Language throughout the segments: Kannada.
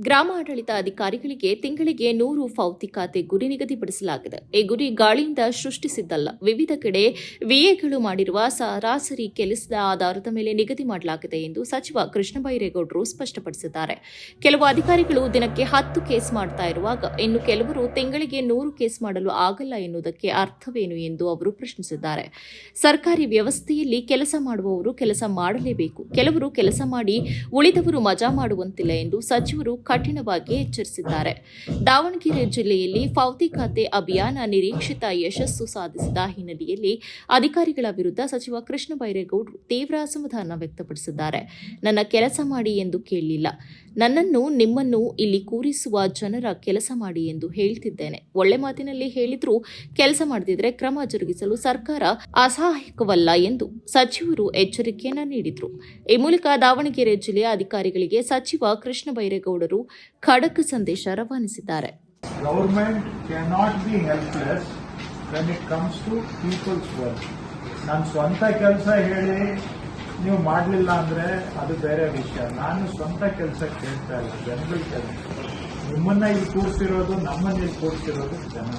ಗ್ರಾಮಾಡಳಿತ ಅಧಿಕಾರಿಗಳಿಗೆ ತಿಂಗಳಿಗೆ ನೂರು ಫೌತಿ ಖಾತೆ ಗುರಿ ನಿಗದಿಪಡಿಸಲಾಗಿದೆ. ಈ ಗುರಿ ಗಾಳಿಯಿಂದ ಸೃಷ್ಟಿಸಿದ್ದಲ್ಲ. ವಿವಿಧ ಕಡೆ ವಿಎಗಳು ಮಾಡಿರುವ ಸರಾಸರಿ ಕೆಲಸದ ಆಧಾರದ ಮೇಲೆ ನಿಗದಿ ಮಾಡಲಾಗಿದೆ ಎಂದು ಸಚಿವ ಕೃಷ್ಣ ಬೈರೇಗೌಡರು ಸ್ಪಷ್ಟಪಡಿಸಿದ್ದಾರೆ. ಕೆಲವು ಅಧಿಕಾರಿಗಳು ದಿನಕ್ಕೆ ಹತ್ತು ಕೇಸ್ ಮಾಡ್ತಾ ಇರುವಾಗ ಇನ್ನು ಕೆಲವರು ತಿಂಗಳಿಗೆ ನೂರು ಕೇಸ್ ಮಾಡಲು ಆಗಲ್ಲ ಎನ್ನುವುದಕ್ಕೆ ಅರ್ಥವೇನು ಎಂದು ಅವರು ಪ್ರಶ್ನಿಸಿದ್ದಾರೆ. ಸರ್ಕಾರಿ ವ್ಯವಸ್ಥೆಯಲ್ಲಿ ಕೆಲಸ ಮಾಡುವವರು ಕೆಲಸ ಮಾಡಲೇಬೇಕು. ಕೆಲವರು ಕೆಲಸ ಮಾಡಿ ಉಳಿದವರು ಮಜಾ ಮಾಡುವಂತಿಲ್ಲ ಎಂದು ಸಚಿವರು ಕಠಿಣವಾಗಿ ಎಚ್ಚರಿಸಿದ್ದಾರೆ. ದಾವಣಗೆರೆ ಜಿಲ್ಲೆಯಲ್ಲಿ ಫೌತಿ ಖಾತೆ ಅಭಿಯಾನ ನಿರೀಕ್ಷಿತ ಯಶಸ್ಸು ಸಾಧಿಸಿದ ಹಿನ್ನೆಲೆಯಲ್ಲಿ ಅಧಿಕಾರಿಗಳ ವಿರುದ್ಧ ಸಚಿವ ಕೃಷ್ಣ ಬೈರೇಗೌಡರು ತೀವ್ರ ಅಸಮಾಧಾನ ವ್ಯಕ್ತಪಡಿಸಿದ್ದಾರೆ. ನನ್ನ ಕೆಲಸ ಮಾಡಿ ಎಂದು ಕೇಳಲಿಲ್ಲ. ನನ್ನನ್ನು ನಿಮ್ಮನ್ನು ಇಲ್ಲಿ ಕೂರಿಸುವ ಜನರ ಕೆಲಸ ಮಾಡಿ ಎಂದು ಹೇಳ್ತಿದ್ದೇನೆ. ಒಳ್ಳೆ ಮಾತಿನಲ್ಲಿ ಹೇಳಿದ್ರೂ ಕೆಲಸ ಮಾಡದಿದ್ರೆ ಕ್ರಮ ಜರುಗಿಸಲು ಸರ್ಕಾರ ಅಸಹಾಯಕವಲ್ಲ ಎಂದು ಸಚಿವರು ಎಚ್ಚರಿಕೆಯನ್ನು ನೀಡಿದರು. ಈ ಮೂಲಕ ದಾವಣಗೆರೆ ಜಿಲ್ಲೆಯ ಅಧಿಕಾರಿಗಳಿಗೆ ಸಚಿವ ಕೃಷ್ಣ ಬೈರೇಗೌಡರು ಖಡಕ್ ಸಂದೇಶ ರವಾನಿಸಿದ್ದಾರೆ. Government cannot be helpless when it comes to people's work ನಾನು ಸ್ವಂತ ಕೆಲಸ ಹೇಳಿ ನೀವು ಮಾಡಲಿಲ್ಲ ಅಂದ್ರೆ ಅದು ಬೇರೆ ವಿಷಯ. ನಾನು ಸ್ವಂತ ಕೆಲಸ ಕೇಳ್ತಾ ಇಲ್ಲ. ಜನಗಳ ಕೆಲಸ. ನಿಮ್ಮನ್ನ ಇಲ್ಲಿ ಕೂರಿಸಿರೋದು ನಮ್ಮನ್ನ ಇಲ್ಲಿ ಕೂರಿಸಿರೋದು ಜನ.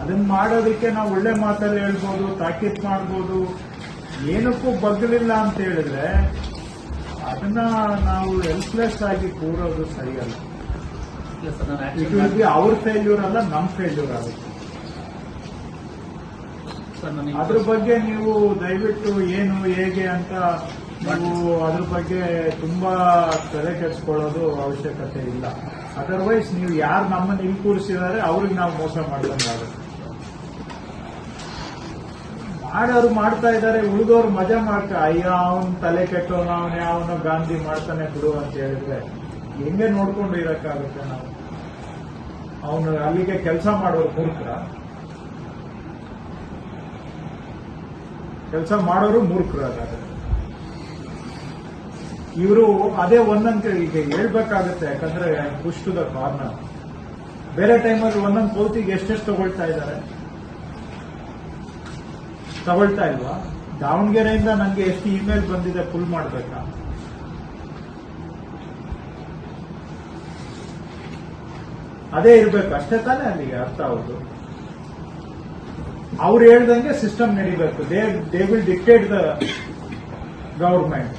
ಅದನ್ನ ಮಾಡೋದಕ್ಕೆ ನಾವು ಒಳ್ಳೆ ಮಾತಲ್ಲಿ ಹೇಳ್ಬೋದು, ತಾಕೀತ್ ಮಾಡ್ಬೋದು. ಏನಕ್ಕೂ ಬಗ್ಗಲಿಲ್ಲ ಅಂತ ಹೇಳಿದ್ರೆ ಅದನ್ನ ನಾವು ಹೆಲ್ಪ್ಲೆಸ್ ಆಗಿ ಕೂರೋದು ಸರಿಯಲ್ಲ. ಇಟ್ ವಿಲ್ ಬಿ ಅವ್ರ ಫೇಲ್ಯೂರ್ ಅಲ್ಲ ನಮ್ ಫೇಲ್ಯೂರ್ ಆಗುತ್ತೆ. ಅದ್ರ ಬಗ್ಗೆ ನೀವು ದಯವಿಟ್ಟು ಏನು ಹೇಗೆ ಅಂತ ನೀವು ಅದ್ರ ಬಗ್ಗೆ ತುಂಬಾ ತಲೆ ಕೆಡಿಸ್ಕೊಳ್ಳೋದು ಅವಶ್ಯಕತೆ ಇಲ್ಲ. ಅದರ್ವೈಸ್ ನೀವು ಯಾರು ನಮ್ಮನ್ನು ಇಲ್ಲಿ ಅವ್ರಿಗೆ ನಾವು ಮೋಸ ಮಾಡ್ದಂಗಾಗುತ್ತೆ. ಮಾಡೋರು ಮಾಡ್ತಾ ಇದ್ದಾರೆ ಉಳಿದವ್ರು ಮಜಾ ಮಾಡ್ತಾ, ಅಯ್ಯ, ಅವನ್ ತಲೆ ಕೆಟ್ಟವನ, ಅವನೇ ಅವನ ಗಾಂಧಿ ಮಾಡ್ತಾನೆ ಬಿಡು ಅಂತ ಹೇಳಿದ್ರೆ ಹೆಂಗೆ ನೋಡ್ಕೊಂಡು ಇರಕ್ಕಾಗುತ್ತೆ ನಾವು? ಅವನು ಅಲ್ಲಿಗೆ ಕೆಲಸ ಮಾಡೋರು ಮೂರ್ಖರ. ಕೆಲಸ ಮಾಡೋರು ಮೂರ್ಖರಾಗ ಇವರು ಅದೇ ಒಂದೊಂದು ಈಗ ಹೇಳ್ಬೇಕಾಗುತ್ತೆ, ಯಾಕಂದ್ರೆ ಕುಷ್ಟದ ಕಾರ್ನರ್ ಬೇರೆ ಟೈಮಲ್ಲಿ ಒಂದೊಂದು ಪೌತಿಗೆ ಎಷ್ಟೆಷ್ಟು ತಗೊಳ್ತಾ ಇದ್ದಾರೆ? ತಗೊಳ್ತಾ ಇಲ್ವಾ? ದಾವಣಗೆರೆಯಿಂದ ನನಗೆ ಎಷ್ಟು ಇಮೇಲ್ ಬಂದಿದೆ ಫುಲ್ ಮಾಡಬೇಕಾ? ಅದೇ ಇರಬೇಕು, ಅಷ್ಟೇ ತಾನೇ ಅಲ್ಲಿಗೆ ಅರ್ಥ ಹೌದು ಅವ್ರು ಹೇಳ್ದಂಗೆ ಸಿಸ್ಟಮ್ ನಡಿಬೇಕು. They they will dictate the government